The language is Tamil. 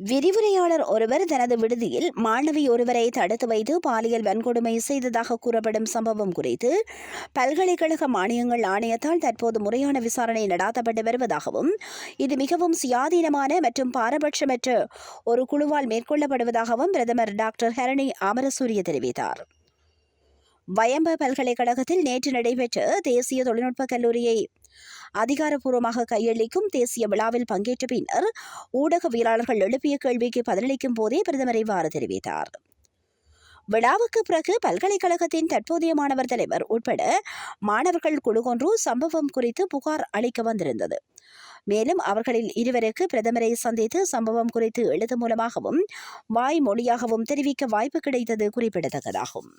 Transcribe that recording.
விரிவுரையாளர் ஒருவர் தனது விடுதியில் மாணவி ஒருவரை தடுத்து வைத்து பாலியல் வன்கொடுமை செய்ததாக கூறப்படும் சம்பவம் குறித்து பல்கலைக்கழக மானியங்கள் ஆணையத்தால் தற்போது முறையான விசாரணை நடாத்தப்பட்டு வருவதாகவும் இது மிகவும் சுயாதீனமான மற்றும் பாரபட்சமற்ற ஒரு குழுவால் மேற்கொள்ளப்படுவதாகவும் பிரதமர் டாக்டர் ஹரணி அமரசூரிய தெரிவித்தார். வயம்ப பல்கலைக்கழகத்தில் நேற்று நடைபெற்ற தேசிய தொழில்நுட்ப கல்லூரியை அதிகாரப்பூர்வமாக கையளிக்கும் தேசிய விழாவில் பங்கேற்ற பின்னர் ஊடகவியலாளர்கள் எழுப்பிய கேள்விக்கு பதிலளிக்கும் போதே பிரதமர் இவ்வாறு தெரிவித்தார். விழாவுக்கு பிறகு பல்கலைக்கழகத்தின் தற்போதைய மாணவர் தலைவர் உட்பட மாணவர்கள் குழு சம்பவம் குறித்து புகார் அளிக்க வந்திருந்தது. மேலும் அவர்களில் இருவருக்கு பிரதமரை சந்தித்து சம்பவம் குறித்து எழுத்து மூலமாகவும் வாய்மொழியாகவும் தெரிவிக்க வாய்ப்பு கிடைத்தது குறிப்பிடத்தக்கதாகும்.